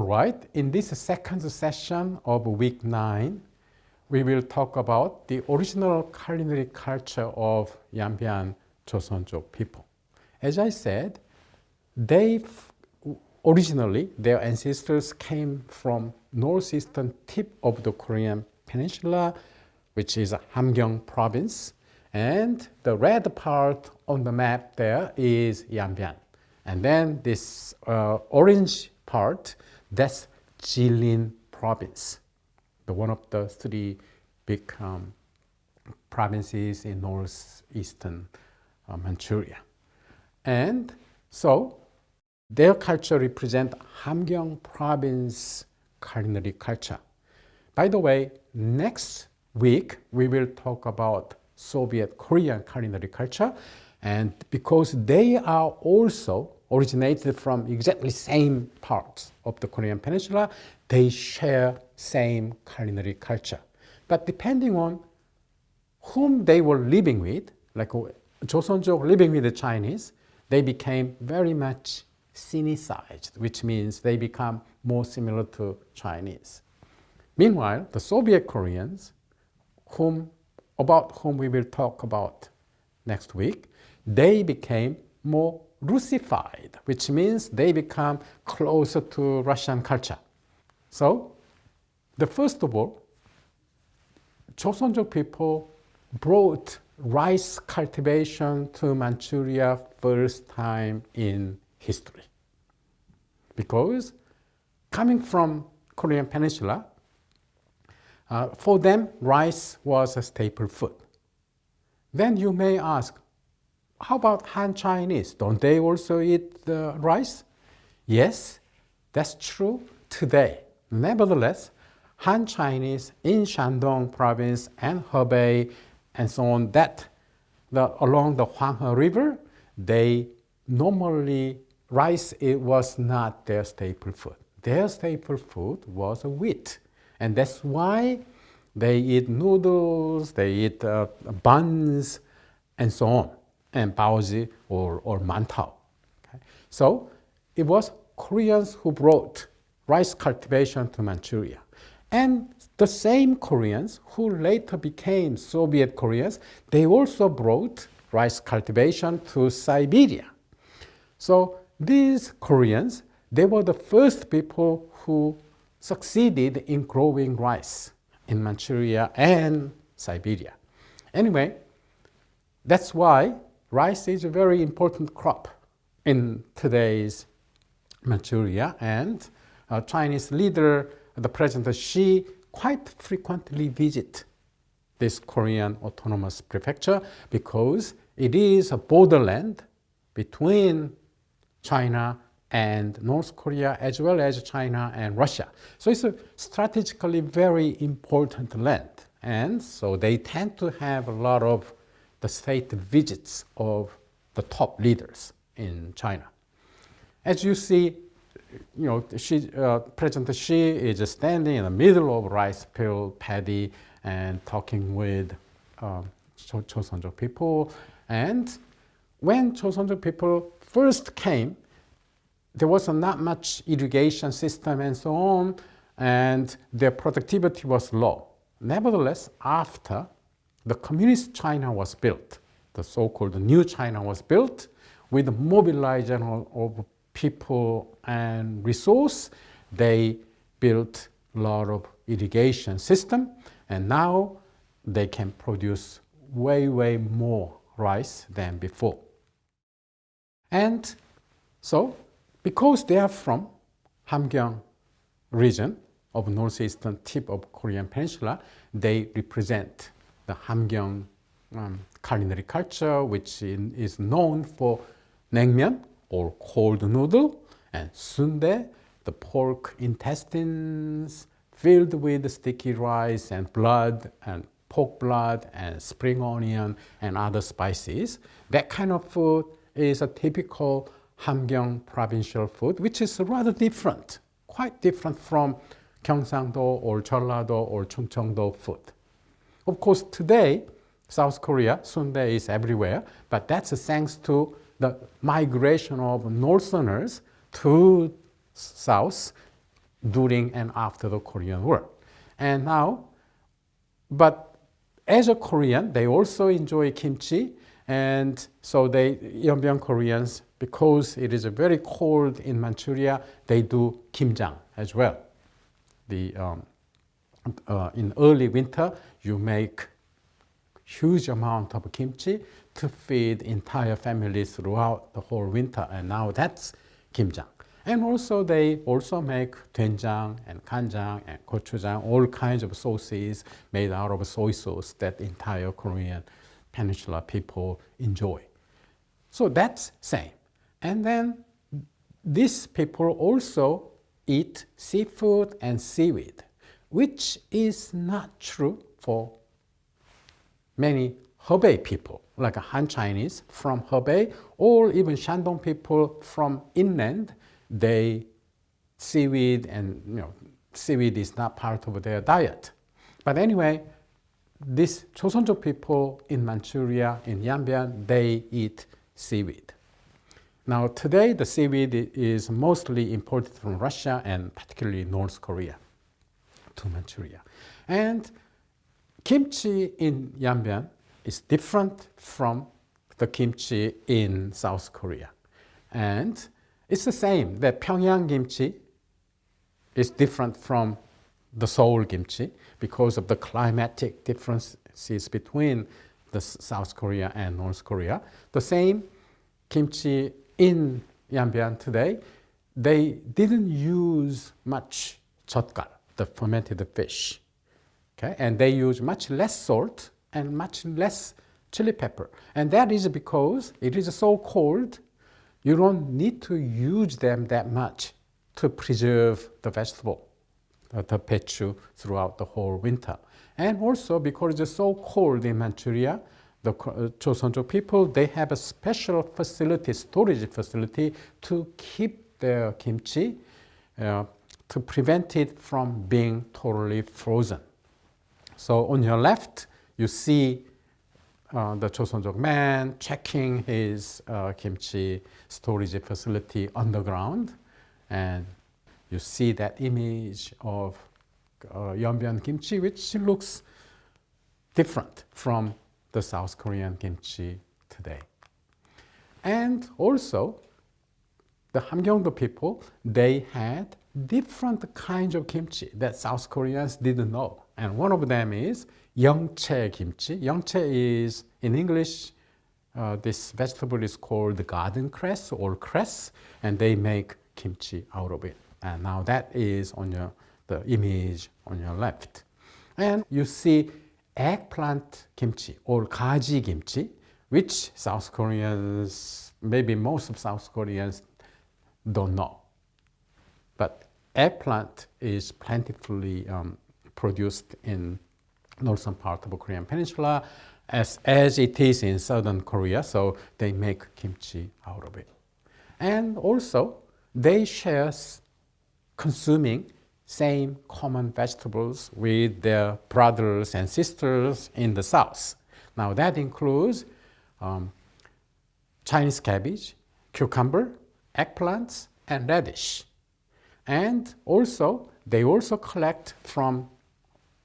right, in this second session of week nine, we will talk about the original culinary culture of Yanbian Joseon족 people. As I said, they originally their ancestors came from northeastern tip of the Korean peninsula, which is Hamgyong province, and the red part on the map there is Yanbian. And then this uh, orange part, that's Jilin province, the one of the three big um, provinces in northeastern uh, Manchuria. And so their culture represent Hamgyong province culinary culture. By the way, next week we will talk about Soviet Korean culinary culture and because they are also originated from exactly same parts of the Korean peninsula, they share same culinary culture. But depending on whom they were living with, like Joseon족 living with the Chinese, they became very much Sinicized, which means they become more similar to Chinese. Meanwhile, the Soviet Koreans, whom, about whom we will talk about next week, they became more Russified, which means they become closer to Russian culture. So, the first of all, Joseon족 people brought rice cultivation to Manchuria first time in history. Because coming from Korean Peninsula, uh, for them, rice was a staple food. Then you may ask, how about Han Chinese? Don't they also eat the rice? Yes, that's true today. Nevertheless, Han Chinese in Shandong province and Hebei and so on, that the, along the Huanghe River, they normally rice it was not their staple food. Their staple food was a wheat. And that's why they eat noodles, they eat uh, buns, and so on, and baozi or, or mantao. Okay? So it was Koreans who brought rice cultivation to Manchuria. And the same Koreans who later became Soviet Koreans, they also brought rice cultivation to Siberia. So these Koreans, they were the first people who succeeded in growing rice in Manchuria and Siberia. Anyway, that's why rice is a very important crop in today's Manchuria, and Chinese leader, the President Xi, quite frequently visit this Korean autonomous prefecture because it is a borderland between China and North Korea, as well as China and Russia. So it's a strategically very important land. And so they tend to have a lot of the state visits of the top leaders in China. As you see, you know, Xi, uh, President Xi is standing in the middle of rice field paddy and talking with um, 족 people. And when 족 people first came, there was not much irrigation system and so on, and their productivity was low. Nevertheless, after the communist China was built, the so-called new China was built, with the mobilization of people and resource, they built a lot of irrigation system, and now they can produce way, way more rice than before. And so, because they are from Hamgyong region of northeastern tip of Korean peninsula, they represent the Hamgyong um, culinary culture, which in, is known for naengmyeon or cold noodle and sundae, the pork intestines filled with sticky rice and blood and pork blood and spring onion and other spices. That kind of food is a typical Hamgyong provincial food, which is rather different, quite different from Gyeongsangdo or Jeollado or Chungcheongdo food. Of course, today, South Korea, sundae is everywhere, but that's thanks to the migration of northerners to south during and after the Korean War. And now, but as a Korean, they also enjoy kimchi, and so they Yeonbyung Koreans, because it is very cold in Manchuria, they do kimjang as well. The um, uh, in early winter, you make huge amount of kimchi to feed entire families throughout the whole winter, and now that's kimjang. And also they also make doenjang and kanjang and gochujang, all kinds of sauces made out of soy sauce that entire Korean peninsula people enjoy. So that's same. And then these people also eat seafood and seaweed, which is not true for many Hebei people, like a Han Chinese from Hebei, or even Shandong people from inland they seaweed and you know seaweed is not part of their diet. But anyway, these Chosun족 people in Manchuria, in Yanbian, they eat seaweed. Now today the seaweed is mostly imported from Russia and particularly North Korea to Manchuria. And kimchi in Yanbian is different from the kimchi in South Korea. And it's the same. The Pyongyang kimchi is different from the Seoul kimchi because of the climatic differences between the South Korea and North Korea. The same kimchi in Yanbian today, they didn't use much 젓갈, the fermented fish. Okay? And they use much less salt and much less chili pepper. And that is because it is so cold you don't need to use them that much to preserve the vegetable, the pechu, throughout the whole winter. And also because it's so cold in Manchuria, the Joseon족 people, they have a special facility, storage facility to keep their kimchi uh, to prevent it from being totally frozen. So on your left, you see uh, the 족 man checking his uh, kimchi storage facility underground, and you see that image of uh, kimchi, which looks different from the South Korean kimchi today. And also, the Hamgyongdo people, they had different kinds of kimchi that South Koreans didn't know. And one of them is Yeongchae kimchi. Yeongchae is, in English, uh, this vegetable is called garden cress or cress, and they make kimchi out of it. And now that is on your, the image on your left. And you see eggplant kimchi or gaji kimchi, which South Koreans, maybe most of South Koreans don't know. But eggplant is plentifully um, produced in northern part of the Korean peninsula as, as it is in southern Korea, so they make kimchi out of it. And also, they share consuming same common vegetables with their brothers and sisters in the south. Now that includes um, Chinese cabbage, cucumber, eggplants, and radish. And also, they also collect from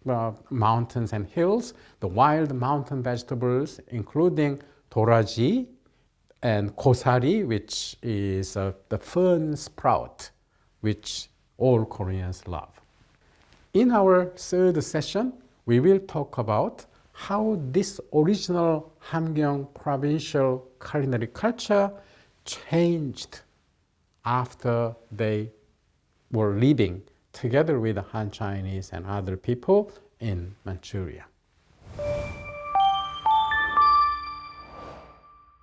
uh, mountains and hills, the wild mountain vegetables, including doraji and kosari, which is uh, the fern sprout, which all Koreans love. In our third session, we will talk about how this original Hamgyong provincial culinary culture changed after they were living together with Han Chinese and other people in Manchuria.